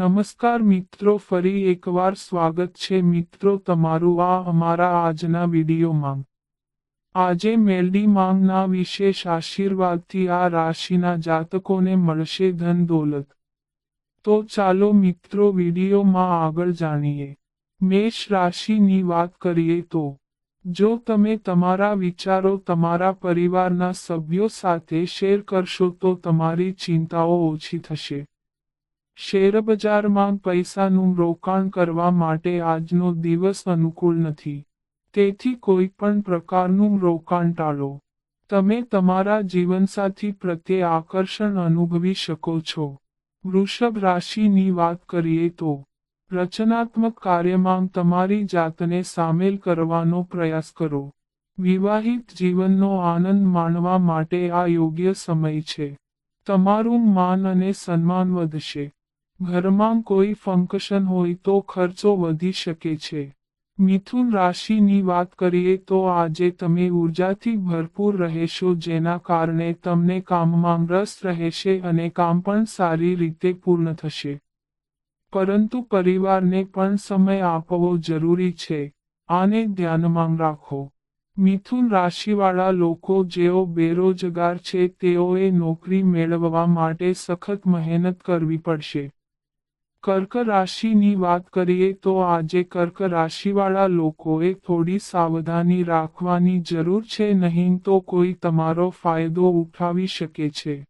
નમસ્કાર મિત્રો, ફરી એકવાર સ્વાગત છે મિત્રો તમારું આ અમારા આજના વિડીયોમાં. આજે મેલડી માંગના વિશેષ આશીર્વાદથી આ રાશિના જાતકોને મળશે ધન દોલત. તો ચાલો મિત્રો વિડીયોમાં આગળ જાણીએ. મેષ રાશિની વાત કરીએ તો, જો તમે તમારા વિચારો તમારા પરિવારના સભ્યો સાથે શેર કરશો તો તમારી ચિંતાઓ ઓછી થશે. શેરબજારમાં પૈસાનું રોકાણ કરવા માટે આજનો દિવસ અનુકૂળ નથી. તેથી કોઈ પણ પ્રકારનું રોકાણ ટાળો. તમે તમારા જીવનસાથી પ્રત્યે આકર્ષણ અનુભવી શકો છો. વૃષભ રાશિની વાત કરીએ તો, રચનાત્મક કાર્યમાં તમારી જાતને સામેલ કરવાનો પ્રયાસ કરો. વિવાહિત જીવનનો આનંદ માણવા માટે આ યોગ્ય સમય છે. તમારું માન અને સન્માન વધશે. ઘરમાં કોઈ ફંક્શન હોય તો ખર્ચો વધી શકે છે. મિથુન રાશિની વાત કરીએ તો આજે તમે ઉર્જાથી ભરપૂર રહેશો, જેના કારણે તમને કામમાં રસ રહેશે અને કામ પણ સારી રીતે પૂર્ણ થશે. પરંતુ પરિવારને પણ સમય આપવો જરૂરી છે. આને ધ્યાનમાં રાખો. મિથુન રાશિવાળા લોકો જેઓ બેરોજગાર છે, તેઓએ નોકરી મેળવવા માટે સખત મહેનત કરવી પડશે. કર્ક રાશિની વાત કરીએ તો આજે કર્ક રાશિવાળા લોકોએ થોડી સાવધાની રાખવાની જરૂર છે, નહીં તો કોઈ તમારો ફાયદો ઉઠાવી શકે છે.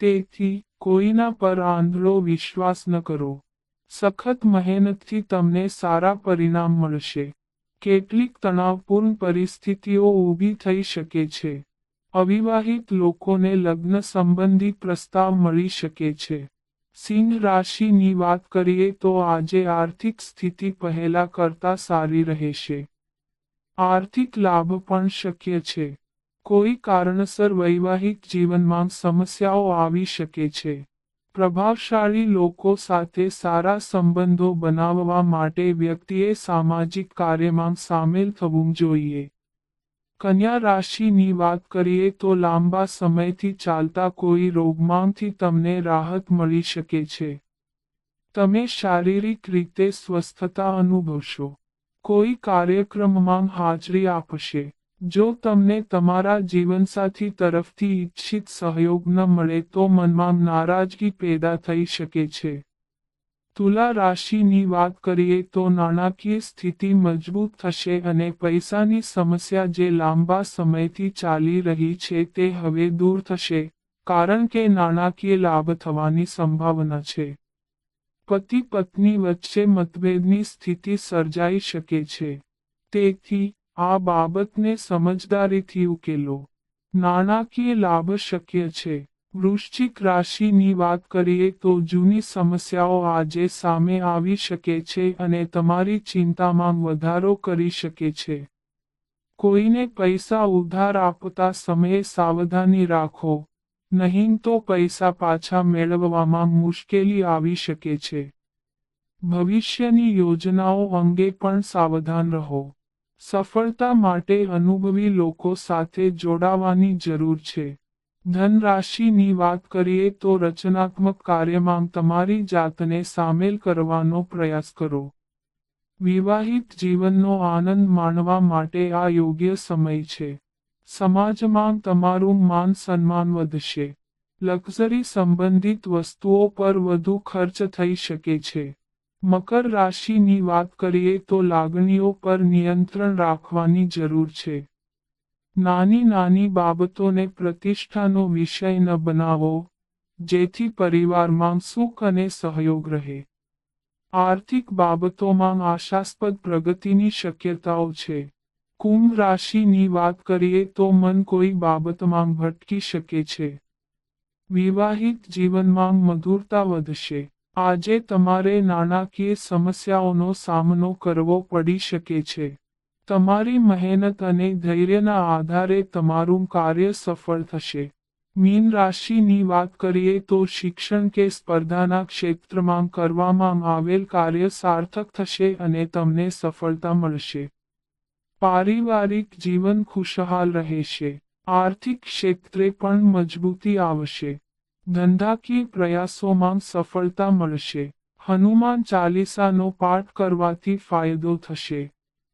તેથી, કોઈના પર આંધળો વિશ્વાસ ન કરો. સખત મહેનતથી તમને સારા પરિણામ મળશે. કેટલીક તણાવપૂર્ણ પરિસ્થિતિઓ ઊભી થઈ શકે છે. અવિવાહિત લોકોને લગ્ન સંબંધી પ્રસ્તાવ મળી શકે છે. સિંહ રાશિની વાત કરીએ તો આજે આર્થિક સ્થિતિ પહેલા કરતા સારી રહેશે. આર્થિક લાભ પણ શક્ય છે. કોઈ કારણસર વૈવાહિક જીવનમાં સમસ્યાઓ આવી શકે છે. પ્રભાવશાળી લોકો સાથે સારા સંબંધો બનાવવા માટે વ્યક્તિએ સામાજિક કાર્યમાં સામેલ થવું જોઈએ. કન્યા રાશિની વાત કરીએ તો લાંબા સમયથી ચાલતા કોઈ રોગમાંથી તમને રાહત મળી શકે છે. તમે શારીરિક રીતે સ્વસ્થતા અનુભવશો. કોઈ કાર્યક્રમમાં હાજરી આપશે. જો તમને તમારા જીવનસાથી તરફથી ઈચ્છિત સહયોગ ન મળે તો મનમાં નારાજગી પેદા થઈ શકે છે. તુલા રાશિની વાત કરીએ તો નાણાકીય સ્થિતિ મજબૂત થશે અને પૈસાની સમસ્યા જે લાંબા સમયથી ચાલી રહી છે તે હવે દૂર થશે, કારણ કે નાણાકીય લાભ થવાની સંભાવના છે. પતિ પત્ની વચ્ચે મતભેદની સ્થિતિ સર્જાઈ શકે છે. તેથી, આ બાબતને સમજદારીથી ઉકેલો. નાણાકીય લાભ શક્ય છે. વૃશ્ચિક રાશિની વાત કરીએ તો જૂની સમસ્યાઓ આજે સામે આવી શકે છે અને તમારી ચિંતામાં વધારો કરી શકે છે. કોઈને પૈસા ઉધાર આપતા સમયે સાવધાની રાખો. નહીં તો પૈસા પાછા મેળવવામાં મુશ્કેલી આવી શકે છે. ભવિષ્યની યોજનાઓ અંગે પણ સાવધાન રહો. સફળતા માટે અનુભવી લોકો સાથે જોડાવાની જરૂર છે. ધનરાશિની વાત કરીએ તો રચનાત્મક કાર્યમાં તમારી જાતને સામેલ કરવાનો પ્રયાસ કરો. વિવાહિત જીવનનો આનંદ માણવા માટે આ યોગ્ય સમય છે. સમાજમાં તમારું માન સન્માન વધશે. લક્ઝરી સંબંધિત વસ્તુઓ પર વધુ ખર્ચ થઈ શકે છે. મકર રાશિની વાત કરીએ તો લાગણીઓ પર નિયંત્રણ રાખવાની જરૂર છે. નાની નાની બાબતોને પ્રતિષ્ઠાનો વિષય ન બનાવો, જેથી પરિવારમાં સુખ અને સહયોગ રહે. આર્થિક બાબતોમાં આશાસ્પદ પ્રગતિની શક્યતાઓ છે. કુંભ રાશિની વાત કરીએ તો મન કોઈ બાબતમાં ભટકી શકે છે. વિવાહિત જીવનમાં મધુરતા વધશે. આજે તમારે નાણાકીય સમસ્યાઓનો સામનો કરવો પડી શકે છે. તમારી મહેનત અને ધૈર્યના આધારે તમારું કાર્ય સફળ થશે. મીન રાશિની વાત કરીએ તો શિક્ષણ કે સ્પર્ધાના ક્ષેત્રમાં કરવામાં આવેલ કાર્ય સાર્થક થશે અને તમને સફળતા મળશે. પારિવારિક જીવન ખુશહાલ રહેશે. આર્થિક ક્ષેત્રે પણ મજબૂતી આવશે. ધંધાકીય પ્રયાસોમાં સફળતા મળશે. હનુમાન ચાલીસાનો પાઠ કરવાથી ફાયદો થશે.